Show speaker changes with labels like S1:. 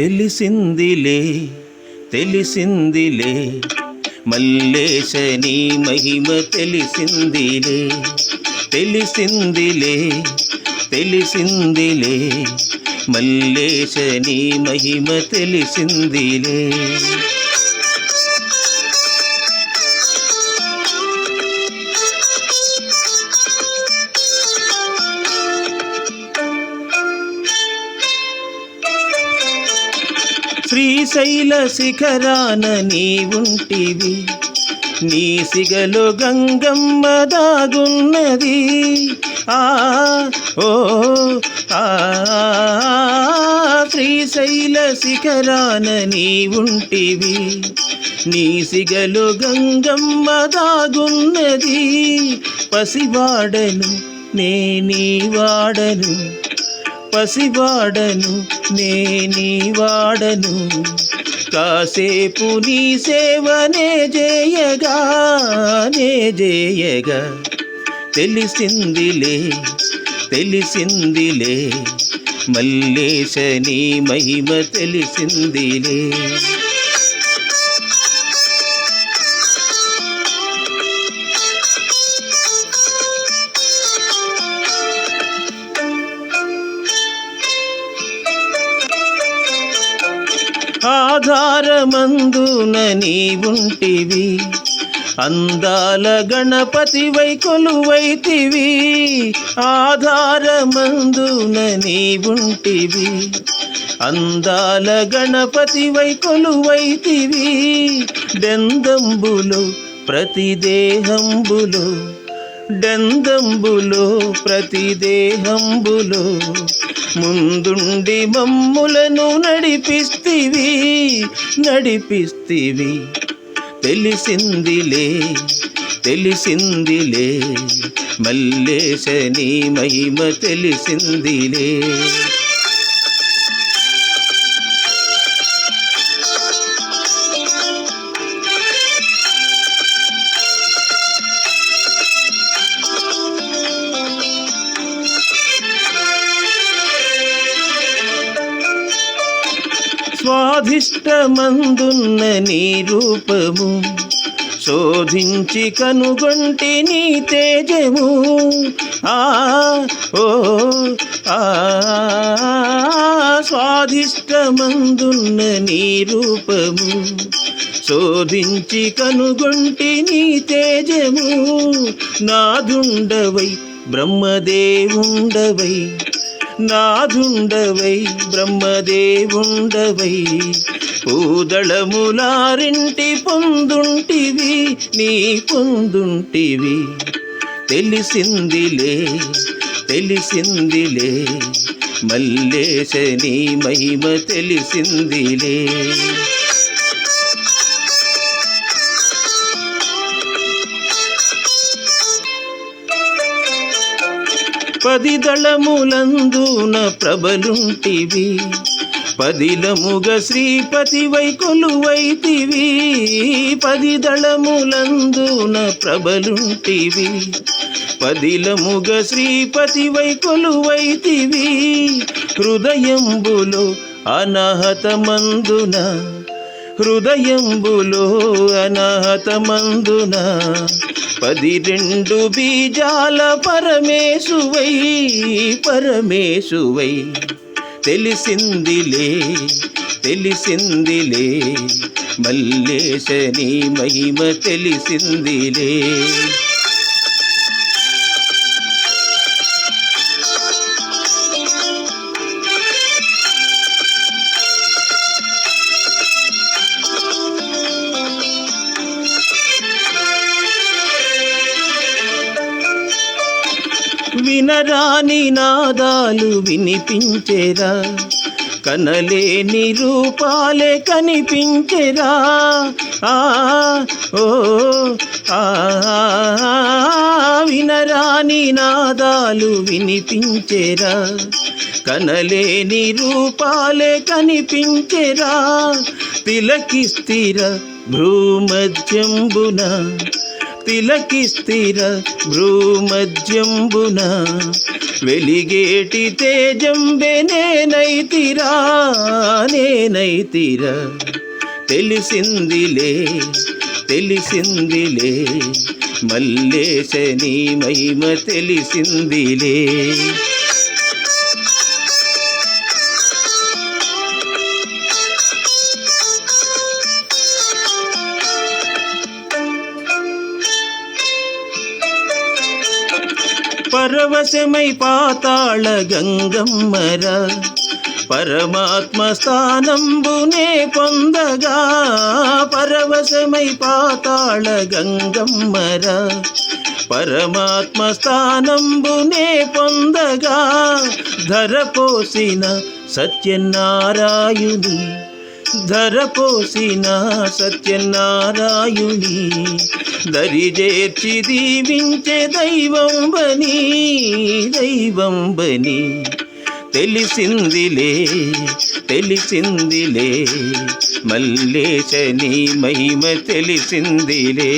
S1: తెలిసిందిలే తెలిసిందిలే. మల్లేశ నీ మహిమ తెలిసిందిలే తెలిసిందిలే తెలిసిందిలే. మల్లేశ నీ మహిమ తెలిసిందిలే. శ్రీశైల శిఖరాన నీ ఉంటివి. నీ సిగలు గంగమ్మ దాగున్నది ఆ ఓ ఆ శ్రీశైల శిఖరాన నీ ఉంటివి. నీ సిగలు గంగమ్మ దాగున్నది పసివాడను నేనీ వాడను. పసివాడను నేనీ వాడను. కాసేపు నీ సేవనే చేయగా నే చేయగా తెలిసిందిలే తెలిసిందిలే మల్లేశ నీ మహిమ తెలిసిందిలే. ఆధారమందున నీ ఉంటివి అందాల గణపతి వై కొలువైతివి ఆధారమందున నీ ఉంటివి అందాల గణపతి వై కొలువైతివి దెందంబులు ప్రతి దేహంబులు డందంబులో ప్రతి దేహంబులో. ముందుండి మమ్ములను నడిపిస్తివి నడిపిస్తివి. తెలిసిందిలే తెలిసిందిలే మల్లేశ నీ మహిమ తెలిసిందిలే. స్వాధిష్టమందున్న నీ రూపము శోధించి కనుగొంటి నీ తేజము. ఆ ఓ ఆ స్వాధిష్టమందున్న నీ రూపము శోధించి కనుగొంటి నీ తేజము. నాదుండవై బ్రహ్మదేవుండవై నాదుండవై బ్రహ్మదేవుండవై. పూదళములారింటి పొందుంటివి నీ పొందుంటివి. తెలిసిందిలే తెలిసిందిలే మల్లేశ నీ మహిమ తెలిసిందిలే. పది దళములందున ప్రబలుంటివి పదిలముగ శ్రీపతి వై కొలువైతివి పది దళములందున ప్రబలుంటివి పదిలముగ శ్రీపతి వై కొలువైతివి హృదయంబులో అనాహతమందున హృదయంబులో అనాహతమందున పది రెండు బీజాల పరమేశువై పరమేశువై. తెలిసిందిలే తెలిసిందిలే మల్లేశని మహిమ తెలిసిందిలే. వినరాని నాదాలు వినిపించేరా. కనలేని రూపాలే కనిపించేరా. ఆ ఓ ఆ వినరాని నాదాలు వినిపించేరా. కనలేని రూపాలే కనిపించేరా. తిలకిస్తిర భ్రూమధ్యంబున తిలకిస్థిర భ్రూమధ్యంబున వెలిగేటి తేజంబె నేనైతిరా నేనైతిరా. తెలిసిందిలే తెలిసిందిలే మల్లేశని మహిమ తెలిసిందిలే. పరవశమై పాతాళ గంగమ్మరా. పరమాత్మ స్థానంబునే పొందగా పరవశమై పాతాళ గంగమ్మరా. పరమాత్మ స్థానంబునే పొందగా ధరపోసిన సత్యనారాయుని ధరపోసిన సత్యనారాయుని దరిజేర్చి దీవించే దైవం బని దైవం బని తెలిసిందిలే తెలిసిందిలే మల్లేశని మహిమ తెలిసిందిలే.